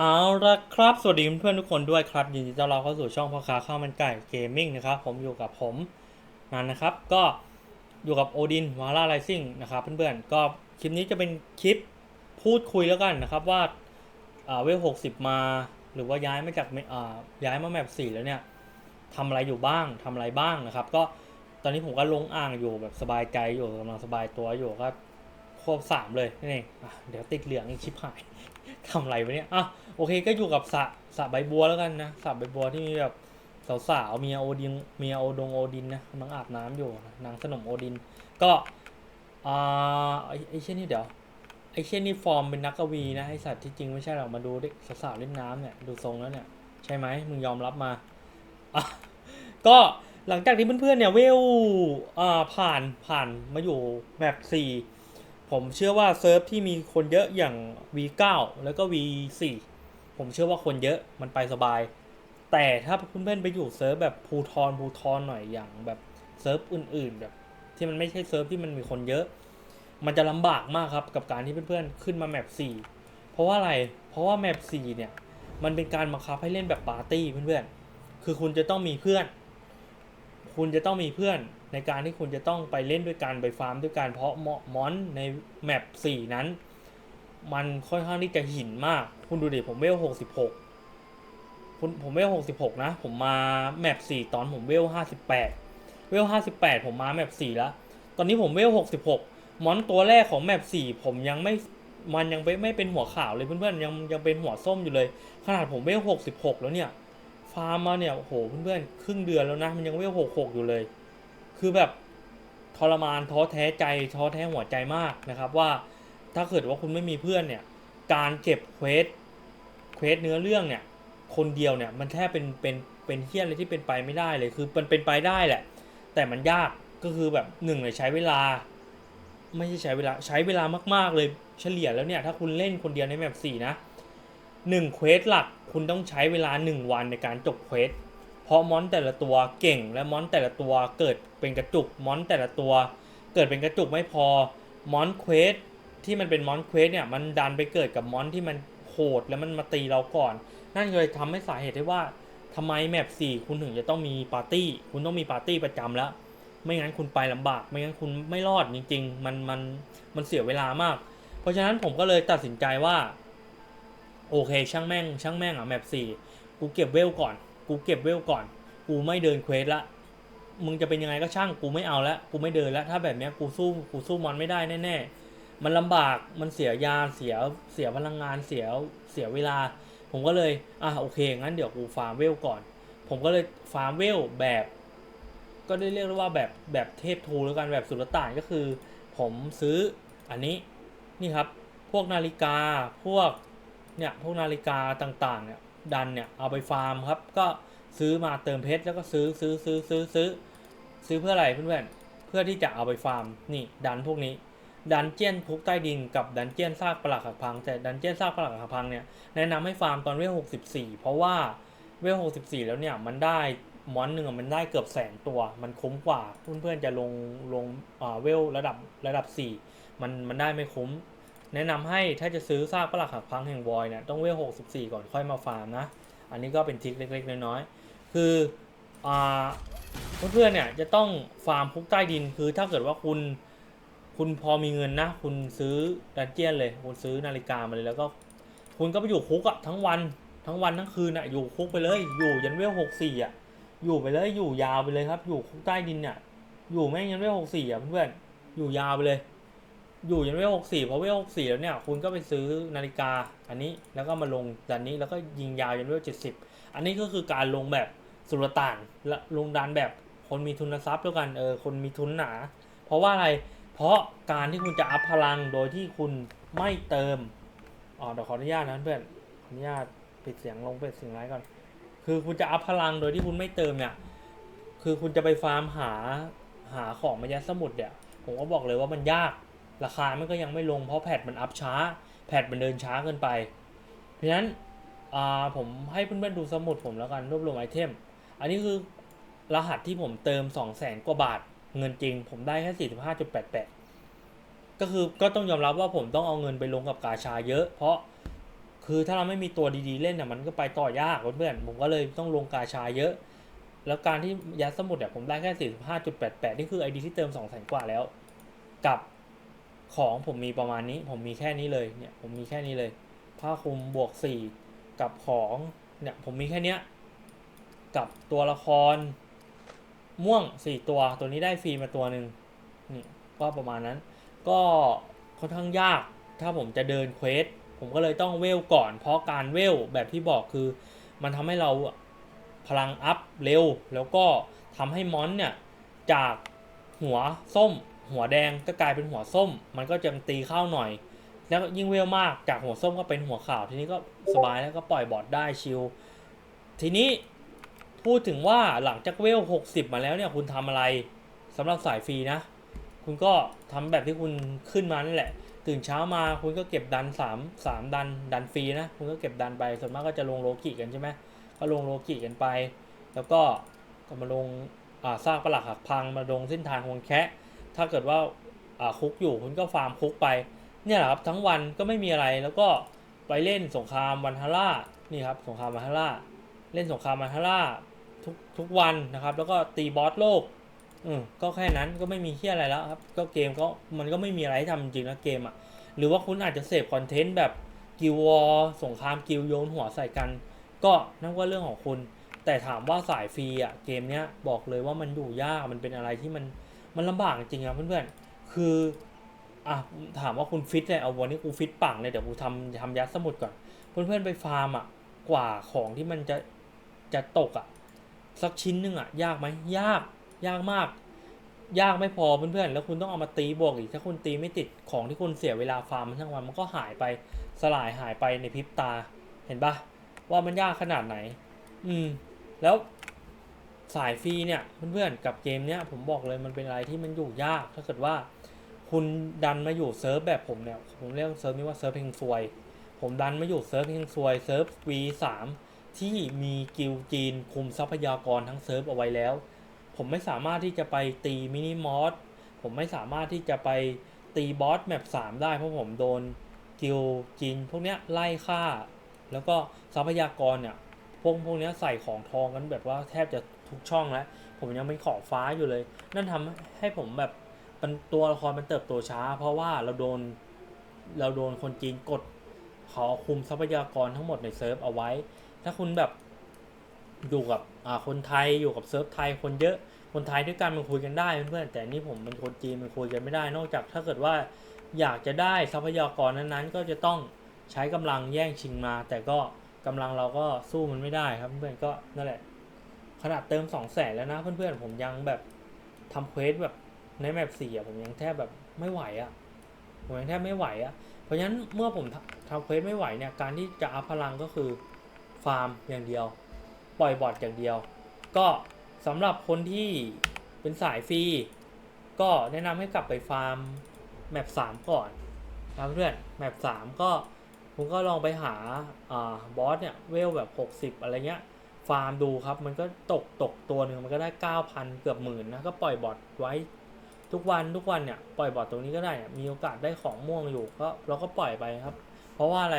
เอาละครับ สวัสดีเพื่อนทุกคนด้วยครับ ยินดีต้อนรับเข้าสู่ช่องพ่อค้าข้าวมันไก่เกมมิ่งนะครับ ผมอยู่กับผมนันนะครับ ก็อยู่กับโอดินวาร่าไรซิ่งนะครับเพื่อนๆ ก็คลิปนี้จะเป็นคลิปพูดคุยแล้วกันนะครับว่าเวลหกสิบมาหรือว่าย้ายมาจากเอ่าย้ายมาแมปสี่แล้วเนี่ยทำอะไรอยู่บ้างทำอะไรบ้างนะครับ ก็ตอนนี้ผมก็ลงอ่างอยู่แบบสบายใจอยู่กำลังสบายตัวอยู่ก็ ควบสามเลยนี่เดี๋ยวติดเหลืองอีกชิบหายทำไรวะเนี่ยอะโอเคก็อยู่กับสะสะใบบัวแล้วกันนะสะใบบัวที่มีแบบสาวๆเมียโอดินเมียโอดงโอดินนะกำลังอาบน้ำอยู่นางสนมโอดิน ก็อ่าไอ้ไอ้เช่นนี่เดี๋ยวไอ้เช่นนี่ฟอร์มเป็นนักกวีนะไอ้สัตว์ที่จริงไม่ใช่หรอกมาดูเด็กสาวๆเล่นน้ำเนี่ยดูทรงแล้วเนี่ยใช่ไหมมึงยอมรับมาอะก็หลังจากที่เพื่อนๆเนี่ยเวลอ่าผ่านผ่านมาอยู่แบบสี่ ผมเชื่อว่าเซิร์ฟที่มีคนเยอะอย่าง V9 แล้วก็ V4 ผมเชื่อว่าคนเยอะมันไปสบาย แต่ถ้าเพื่อนๆไปอยู่เซิร์ฟแบบภูทรภูทรหน่อยอย่างแบบเซิร์ฟอื่นๆแบบ ที่มันไม่ใช่เซิร์ฟที่มันมีคนเยอะ มันจะลำบากมากครับกับการที่เพื่อนๆขึ้นมาแมป4เพราะว่าอะไร เพราะว่าแมป4เนี่ยมันเป็นการบังคับให้เล่นแบบปาร์ตี้เพื่อนๆ คือคุณจะต้องมีเพื่อน คุณจะต้องมีเพื่อน ในการที่คุณจะต้องไปเล่นด้วยกันไปฟาร์มด้วยกันเพราะมมอนในแมป4นั้น มันค่อนข้างที่จะหินมาก คุณดูดิผมเวล66คุณผมเวล66 นะ ผมมาแมป4ตอนผมเวล58 เวล58 ผมมาแมป4แล้ว ตอนนี้ผมเวล66 มอนตัวแรกของแมป4ผมยังไม่มันยังไม่ไม่เป็นหัวขาวเลยเพื่อนๆยังยังเป็นหัวส้มอยู่เลย ขนาดผมเวล66 แล้วเนี่ย ฟาร์มมาเนี่ยโอ้โหเพื่อนๆครึ่งเดือนแล้วนะมันยังเวล66 อยู่เลย คือแบบทรมานท้อแท้ใจท้อแท้หัวใจมากนะครับ ว่าถ้าเกิดว่าคุณไม่มีเพื่อนเนี่ย การเก็บเควสเควสเนื้อเรื่องเนี่ย คนเดียวเนี่ยมันแทบเป็นเป็นเป็นเฮี้ยอะไรที่เป็นไปไม่ได้เลย คือมันเป็นไปได้แหละ แต่มันยากก็คือแบบหนึ่งเลยใช้เวลา ไม่ใช่ใช้เวลาใช้เวลามากๆเลยเฉลี่ยแล้วเนี่ย ถ้าคุณเล่นคนเดียวในแมปสี่นะหนึ่งเควสหลักคุณต้องใช้เวลาหนึ่งวันในการจบเควส เพราะมอนแต่ละตัวเก่งและมอนแต่ละตัวเกิดเป็นกระจุกมอนแต่ละตัว เกิดเป็นกระจุกไม่พอมอนเควสที่มันเป็นมอนเควสเนี่ยมันดันไปเกิดกับมอนที่มันโหดแล้วมันมาตีเราก่อน นั่นเลยทำให้สาเหตุได้ว่าทำไมแมปสี่คุณถึงจะต้องมีปาร์ตี้ คุณต้องมีปาร์ตี้ประจำแล้ว ไม่งั้นคุณไปลำบาก ไม่งั้นคุณไม่รอดจริง ๆ มันมันมันเสียเวลามาก เพราะฉะนั้นผมก็เลยตัดสินใจว่า โอเค ช่างแม่ง ช่างแม่งอะแมปสี่กูเก็บเวลก่อน กูเก็บเวลก่อน กูไม่เดินเควสละ มึงจะเป็นยังไงก็ช่าง กูไม่เอาละกูไม่เดินละถ้าแบบเนี้ยกูสู้ กูสู้มันไม่ได้แน่ๆ มันลำบาก มันเสียยา เสีย เสียพลังงาน เสีย เสียเวลา ผมก็เลย อะโอเค งั้นเดี๋ยวกูฟาร์มเวลก่อน ผมก็เลยฟาร์มเวลแบบ ก็ได้เรียกว่าแบบ แบบเทพทูแล้วกัน แบบสุลต่านก็คือ ผมซื้อ อันนี้ นี่ครับ พวกนาฬิกา พวก เนี่ย พวกนาฬิกาต่างๆ เนี่ย ดันเนี่ยเอาไปฟาร์มครับ ก็ซื้อมาเติมเพชรแล้วก็ซื้อซื้อซื้อซื้อซื้อซื้อเพื่ออะไรเพื่อนๆเพื่อที่จะเอาไปฟาร์มนี่ดันพวกนี้ ดันเจียนคุกใต้ดินกับดันเจียนซากปลักหักพัง แต่ดันเจียนซากปลักหักพังเนี่ยแนะนำให้ฟาร์มตอนเวล64เพราะว่าเวล64แล้วเนี่ยมันได้มอนหนึ่งมันได้เกือบแสนตัว มันคุ้มกว่าเพื่อนๆจะลงลงอ่าเวลระดับระดับ4มันมันได้ไม่คุ้ม แนะนำให้ถ้าจะซื้อซากปลักหักพังแห่งวอยเนี่ยต้องเวล64ก่อนค่อยมาฟาร์มนะ อันนี้ก็เป็นทริคเล็กๆ น้อยๆ คือเพื่อนๆเนี่ยจะต้องฟาร์มคุกใต้ดินคือถ้าเกิดว่าคุณคุณพอมีเงินนะ คุณซื้อดันเจียนเลย คุณซื้อนาฬิกามาเลยแล้วก็ คุณก็ไปอยู่คุกอะทั้งวันทั้งวันทั้งคืนอะอยู่คุกไปเลย อยู่ยันเวลหกสี่อะอยู่ไปเลยอยู่ยาวไปเลยครับ อยู่คุกใต้ดินเนี่ยอยู่แม่งยันเวลหกสี่อะเพื่อนๆอยู่ยาวไปเลย อยู่ยันเวลหกสี่พอเวลหกสี่แล้วเนี่ย คุณก็ไปซื้อนาฬิกา อันนี้แล้วก็มาลงดันนี้แล้วก็ยิงยาวยันเวลเจ็ดสิบอันนี้ก็คือการลงแบบสุลต่านและลงดันแบบคนมีทุนทรัพย์แล้วกันเออคนมีทุนหนา เพราะว่าอะไรเพราะการที่คุณจะอัพพลังโดยที่คุณไม่เติมอ๋อเดี๋ยวขออนุญาตนะเพื่อนขออนุญาตปิดเสียงลงปิดเสียงไลฟ์ก่อน คือคุณจะอัพพลังโดยที่คุณไม่เติมเนี่ย คือคุณจะไปฟาร์มหาหาของมายัดสมุดเนี่ย ผมก็บอกเลยว่ามันยาก ราคามันก็ยังไม่ลงเพราะแพทมันอัพช้า แพทมันเดินช้าเกินไป เพราะฉะนั้นผมให้เพื่อนๆดูสมุดผมแล้วกันรวบรวมไอเทม อันนี้คือรหัสที่ผมเติม 2 0 0แสนกว่าบาท เงินจริง ผมได้แค่ 45.88 ก็คือก็ต้องยอมรับว่าผมต้องเอาเงินไปลงกับกาชาเยอะ เพราะคือถ้าเราไม่มีตัวดีๆเล่นเนี่ยมันก็ไปต่อยากเพื่อนๆผมก็เลยต้องลงกาชาเยอะ แล้วการที่ยัดสมุดเนี่ยผมได้แค่ 45.88 นี่คือ ID ที่เติม 2 0 0 0 0กว่าแล้ว กับ ของผมมีประมาณนี้ ผมมีแค่นี้เลยเนี่ยผมมีแค่นี้เลย ผ้าคลุมบวก 4 กับของเนี่ยผมมีแค่เนี้ยกับตัวละคร ม่วง 4 ตัวตัวนี้ได้ฟรีมาตัวหนึ่งนี่ก็ประมาณนั้น ก็ค่อนข้างยากถ้าผมจะเดินเควสผมก็เลยต้องเวลก่อน เพราะการเวลแบบที่บอกคือ มันทำให้เราพลังอัพเร็ว แล้วก็ทำให้มอนเนี่ยจากหัวส้ม หัวแดงก็กลายเป็นหัวส้ม มันก็จะตีเข้าหน่อย แล้วยิ่งเวลมากจากหัวส้มก็เป็นหัวขาว ทีนี้ก็สบายแล้วก็ปล่อยบอดได้ชิลทีนี้พูดถึงว่าหลังจากเวล 60 มาแล้วเนี่ยคุณทำอะไรสำหรับสายฟรีนะ คุณก็ทำแบบที่คุณขึ้นมานั่นแหละ ตื่นเช้ามาคุณก็เก็บดัน 3 3 ดันดันฟรีนะ คุณก็เก็บดันไปส่วนมากก็จะลงโลกิกันใช่ไหมก็ลงโลกิกันไป แล้วก็ก็มาลงอ่าซากปลักหักพังมาลงเส้นทางคนแคะ ถ้าเกิดว่าคุกอยู่คุณก็ฟาร์มคุกไป เนี่ยแหละครับทั้งวันก็ไม่มีอะไรแล้วก็ไปเล่นสงครามวันฮาร่านี่ครับสงครามวันฮาร่าเล่นสงครามวันฮาร่าทุกทุกวันนะครับ แล้วก็ตีบอสโลกอืมก็แค่นั้นก็ไม่มีเที่ยอะไรแล้วครับ ก็เกมก็มันก็ไม่มีอะไรให้ทำจริงนะเกมอะ่ะหรือว่าคุณอาจจะเสพคอนเทนต์แบบกิววอสงครามกิวโยนหัวใส่กัน ก็นั่นก็เรื่องของคุณ แต่ถามว่าสายฟรีอะเกมเนี้ยบอกเลยว่ามันอยู่ยากมันเป็นอะไรที่มัน มันลำบากจริงๆครับเพื่อนๆ คืออะถามว่าคุณฟิตเลยเอาวันนี้กูฟิตปังเลยเดี๋ยวกูทำทำยัดสมุดก่อน เพื่อนๆไปฟาร์มอะกว่าของที่มันจะจะตกอะสักชิ้นหนึ่งอะยากไหมยากยากมาก ยากไม่พอเพื่อนๆแล้วคุณต้องเอามาตีบวกอีกถ้าคุณตีไม่ติดของที่คุณเสียเวลาฟาร์มมันทั้งวันมันก็หายไปสลายหายไปในพริบตาเห็นปะว่ามันยากขนาดไหน อืม แล้ว สายฟรีเนี่ยเพื่อนๆกับเกมเนี้ยผมบอกเลยมันเป็นอะไรที่มันอยู่ยาก ถ้าเกิดว่าคุณดันมาอยู่เซิร์ฟแบบผมเนี่ยผมเรียกเซิร์ฟนี้ว่าเซิร์ฟเพลงซวย ผมดันมาอยู่เซิร์ฟเพลงซวยเซิร์ฟ V3 ที่มีกิลจีนคุมทรัพยากรทั้งเซิร์ฟเอาไว้แล้ว ผมไม่สามารถที่จะไปตีมินิมอสผมไม่สามารถที่จะไปตีบอสแมป3ได้เพราะผมโดนกิลจีนพวกเนี้ยไล่ฆ่า แล้วก็ทรัพยากรเนี่ยพวกพวกเนี้ยใส่ของทองกันแบบว่าแทบจะ ทุกช่องแล้ว ผมยังเป็นขอฟ้าอยู่เลย นั่นทำให้ผมแบบมันตัวละครมันเติบโตช้า เพราะว่าเราโดนเราโดนคนจีนกดขาคุมทรัพยากรทั้งหมดในเซิร์ฟเอาไว้ ถ้าคุณแบบอยู่กับคนไทยอยู่กับเซิร์ฟไทยคนเยอะคนไทยด้วยกันมันคุยกันได้เพื่อนแต่นี่ผมเป็นคนจีนมันคุยกันไม่ได้ นอกจากถ้าเกิดว่าอยากจะได้ทรัพยากรนั้นๆ ก็จะต้องใช้กำลังแย่งชิงมา แต่ก็กำลังเราก็สู้มันไม่ได้ครับเพื่อนก็นั่นแหละ ขนาดเติมสองแสนแล้วนะ เพื่อนๆผมยังแบบทำเควสแบบในแมปสี่อะผมยังแทบแบบไม่ไหวอะผมยังแทบไม่ไหวอะเพราะฉะนั้นเมื่อผมทำทำเควสไม่ไหวเนี่ยการที่จะอัพพลังก็คือฟาร์มอย่างเดียว ปล่อยบอทอย่างเดียว ก็สำหรับคนที่เป็นสายฟรีก็แนะนำให้กลับไปฟาร์มแมปสามก่อนนะเพื่อนแมปสามก็คุณก็ลองไปหาอ่าบอสเนี่ยเวลแบบ 60 อะไรเงี้ย ฟาร์มดูครับ มันก็ตกตกตัวหนึ่งมันก็ได้ 9,000 เกือบหมื่นนะ ก็ปล่อยบอทไว้ทุกวันทุกวันเนี่ยปล่อยบอทตรงนี้ก็ได้ มีโอกาสได้ของม่วงอยู่ก็เราก็ปล่อยไปครับ เพราะว่าอะไร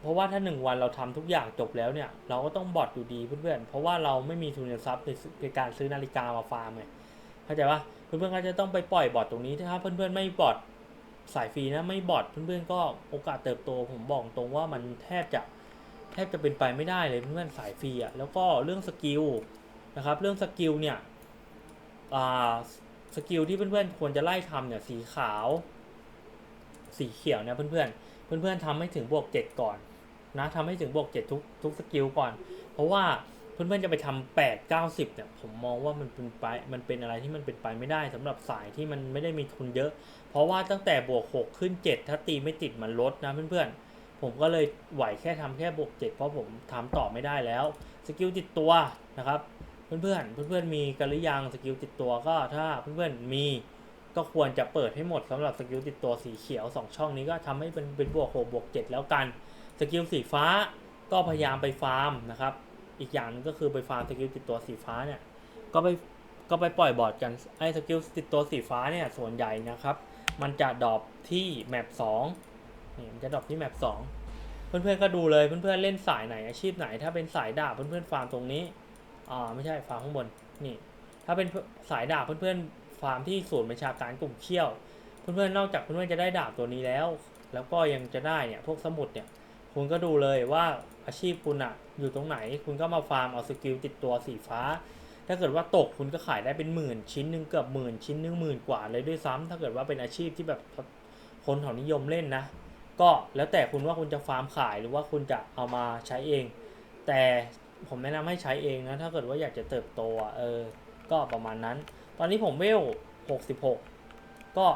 เพราะว่าถ้าหนึ่งวันเราทำทุกอย่างจบแล้วเนี่ย เราก็ต้องบอทอยู่ดีเพื่อนๆเพราะว่าเราไม่มีทุนทรัพย์ในในการซื้อนาฬิกามาฟาร์มไงเข้าใจปะเพื่อนๆก็จะต้องไปปล่อยบอทตรงนี้ถ้าเพื่อนๆไม่บอทสายฟรีนะไม่บอทเพื่อนๆก็โอกาสเติบโตผมบอกตรงว่ามันแทบจะ แทบจะเป็นไปไม่ได้เลยเพื่อนๆสายฟรีอะแล้วก็เรื่องสกิลนะครับ เรื่องสกิลเนี่ยอ่าสกิลที่เพื่อนๆควรจะไล่ทำเนี่ยสีขาว สีเขียวเนี่ยเพื่อนๆเพื่อนๆทำให้ถึงบวกเจ็ดก่อนนะทำให้ถึงบวกเจ็ดทุกทุกสกิลก่อน เพราะว่าเพื่อนๆจะไปทำแปดเก้าสิบเนี่ยผมมองว่ามันเป็นไปมันเป็นอะไรที่มันเป็นไปไม่ได้สำหรับสายที่มันไม่ได้มีทุนเยอะ เพราะว่าตั้งแต่บวกหกขึ้นเจ็ดถ้าตีไม่ติดมันลดนะเพื่อนๆ ผมก็เลยไหวแค่ทำแค่บวกเจ็ดเพราะผมทำต่อไม่ได้แล้ว สกิลติดตัวนะครับ เพื่อนๆเพื่อนๆมีกันหรือยังสกิลติดตัวก็ถ้าเพื่อนๆมีก็ควรจะเปิดให้หมดสำหรับสกิลติดตัวสีเขียว 2 ช่องนี้ก็ทำให้เป็นเป็นบวกหกบวกเจ็ดแล้วกัน สกิลสีฟ้าก็พยายามไปฟาร์มนะครับ อีกอย่างนึงก็คือไปฟาร์มสกิลติดตัวสีฟ้าเนี่ยก็ไปก็ไปปล่อยบอร์ดกันไอ้สกิลติดตัวสีฟ้าเนี่ยส่วนใหญ่นะครับ มันจะดรอปที่แมป2 นี่มันจะดรอปที่แมป2เพื่อนๆก็ดูเลยเพื่อนๆเล่นสายไหนอาชีพไหน ถ้าเป็นสายดาบเพื่อนๆฟาร์มตรงนี้อ่าไม่ใช่ฟาร์มข้างบนนี่ ถ้าเป็นสายดาบเพื่อนๆฟาร์มที่ศูนย์บัญชาการกลุ่มเขี้ยว เพื่อนๆนอกจากเพื่อนๆจะได้ดาบตัวนี้แล้ว แล้วก็ยังจะได้เนี่ยพวกสมุดเนี่ยคุณก็ดูเลยว่าอาชีพคุณอะอยู่ตรงไหน คุณก็มาฟาร์มเอาสกิลติดตัวสีฟ้า ถ้าเกิดว่าตกคุณก็ขายได้เป็นหมื่น ชิ้นหนึ่งเกือบหมื่นชิ้นหนึ่งหมื่นกว่าเลยด้วยซ้ำถ้าเกิดว่าเป็นอาชีพที่แบบคนเขานิยมเล่นนะ ก็แล้วแต่คุณว่าคุณจะฟาร์มขายหรือว่าคุณจะเอามาใช้เอง แต่ผมแนะนำให้ใช้เองนะ ถ้าเกิดว่าอยากจะเติบโตเออ ก็ประมาณนั้น ตอนนี้ผมเวล 66 ก็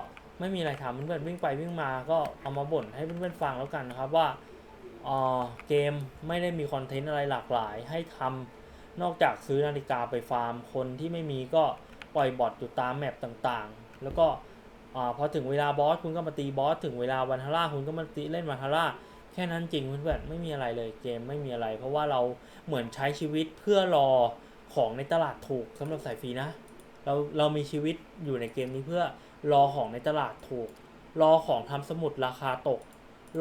ไม่มีอะไรทำเพื่อนๆวิ่งไปวิ่งมาก็เอามาบ่นให้เพื่อนๆฟังแล้วกันนะครับว่าเออเกมไม่ได้มีคอนเทนต์อะไรหลากหลายให้ทำนอกจากซื้อนาฬิกาไปฟาร์ม คนที่ไม่มีก็ปล่อยบอทอยู่ตามแมปต่างๆ แล้วก็ อาพอถึงเวลาบอสคุณก็มาตีบอสถึงเวลาวันฮาร่าคุณก็มาตีเล่นวันฮาร่าแค่นั้นจริงเพื่อนๆไม่มีอะไรเลยเกมไม่มีอะไร เพราะว่าเราเหมือนใช้ชีวิตเพื่อรอของในตลาดถูกสำหรับสายฟรีนะ เราเรามีชีวิตอยู่ในเกมนี้เพื่อรอของในตลาดถูก รอของทำสมุดราคาตก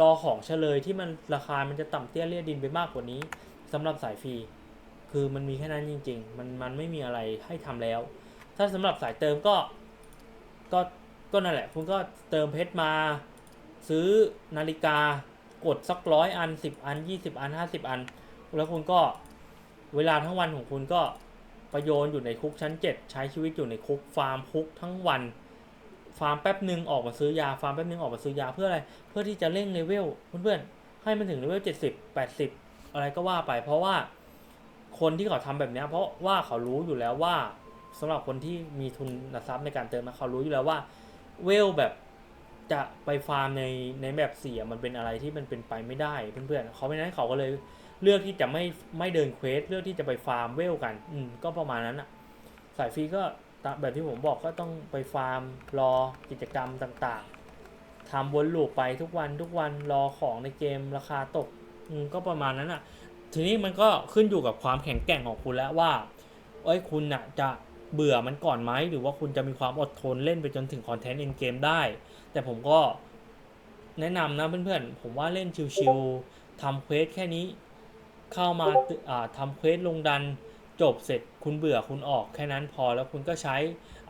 รอของเฉลยที่มันราคามันจะต่ำเตี้ยเลี่ยดินไปมากกว่านี้สำหรับสายฟรีคือมันมีแค่นั้นจริง ๆ มันมันไม่มีอะไรให้ทำแล้ว ถ้าสำหรับสายเติมก็ก็ ก็นั่นแหละ คุณก็เติมเพชรมา ซื้อนาฬิกากดสักร้อยอันสิบอันยี่สิบอันห้าสิบอัน แล้วคุณก็เวลาทั้งวันของคุณก็ประโยชน์อยู่ในคุกชั้นเจ็ดใช้ชีวิตอยู่ในคุกฟาร์มคุกทั้งวัน ฟาร์มแป๊บหนึ่งออกมาซื้อยาฟาร์มแป๊บหนึ่งออกมาซื้อยาเพื่ออะไร เพื่อที่จะเร่งเลเวลเพื่อนๆให้มันถึงเลเวลเจ็ดสิบแปดสิบอะไรก็ว่าไป เพราะว่าคนที่เขาทำแบบนี้เพราะว่าเขารู้อยู่แล้วว่าสำหรับคนที่มีทุนทรัพย์ในการเติมนะเขารู้อยู่แล้วว่า เวลแบบจะไปฟาร์มในในแบบเสียมันเป็นอะไรที่มันเป็นไปไม่ได้เพื่อนๆเขาไม่นั้นเขาก็เลยเลือกที่จะไม่ไม่เดินเควสเลือกที่จะไปฟาร์มเวลกัน อืมก็ประมาณนั้นอะสายฟรีก็ตามแบบที่ผมบอกก็ต้องไปฟาร์มรอกิจกรรมต่างๆทำวนลูปไปทุกวันทุกวันรอของในเกมราคาตก อืมก็ประมาณนั้นอะทีนี้มันก็ขึ้นอยู่กับความแข็งแกร่งของคุณแล้วว่าเอ้ยคุณน่ะจะ เบื่อมันก่อนไหมหรือว่าคุณจะมีความอดทนเล่นไปจนถึงคอนเทนต์เอ็นเกมได้ แต่ผมก็แนะนำนะเพื่อนๆ ผมว่าเล่นชิวๆทำเควสแค่นี้เข้ามาอ่าทำเควสลงดันจบเสร็จคุณเบื่อคุณออกแค่นั้นพอแล้วคุณก็ใช้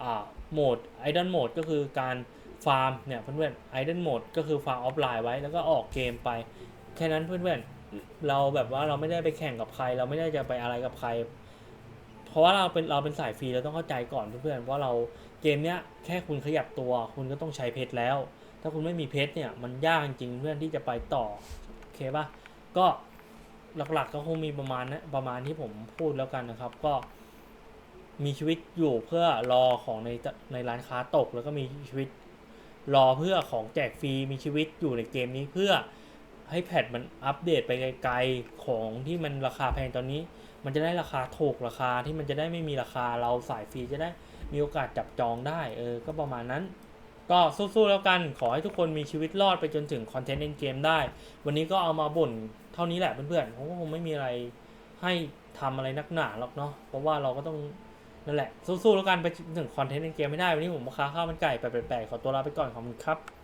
อ่าโหมดไอดอลโหมดก็คือการฟาร์มเนี่ยเพื่อนๆไอดอลโหมดก็คือฟาร์มออฟไลน์ไว้แล้วก็ออกเกมไป แค่นั้นเพื่อนๆ เราแบบว่าเราไม่ได้ไปแข่งกับใคร เราไม่ได้จะไปอะไรกับใคร เพราะว่าเราเป็นเราเป็นสายฟรีเราต้องเข้าใจก่อนเพื่อนๆว่าเราเกมเนี้ยแค่คุณขยับตัว คุณก็ต้องใช้เพชรแล้ว ถ้าคุณไม่มีเพชรเนี่ยมันยากจริงเพื่อนที่จะไปต่อโอเคปะก็หลักๆก็คงมีประมาณนะประมาณที่ผมพูดแล้วกันนะครับ ก็มีชีวิตอยู่เพื่อรอของในในร้านค้าตก แล้วก็มีชีวิตรอเพื่อของแจกฟรีมีชีวิตอยู่ในเกมนี้เพื่อ ให้แพทมันอัปเดตไปไกลๆของที่มันราคาแพงตอนนี้ มันจะได้ราคาถูกราคาที่มันจะได้ไม่มีราคาเราสายฟรีจะได้มีโอกาสจับจองได้เออก็ประมาณนั้น ก็สู้ๆแล้วกันขอให้ทุกคนมีชีวิตรอดไปจนถึงคอนเทนต์เอ็นเกมได้ วันนี้ก็เอามาบ่นเท่านี้แหละเพื่อนๆผมก็คงไม่มีอะไรให้ทำอะไรนักหนาหรอกเนาะเพราะว่าเราก็ต้องนั่นแหละสู้ๆแล้วกันไปถึงคอนเทนต์เอ็นเกมไม่ได้วันนี้ผมมาค้าข้าวมันไก่แปลกๆขอตัวลาไปก่อนขอบคุณครับ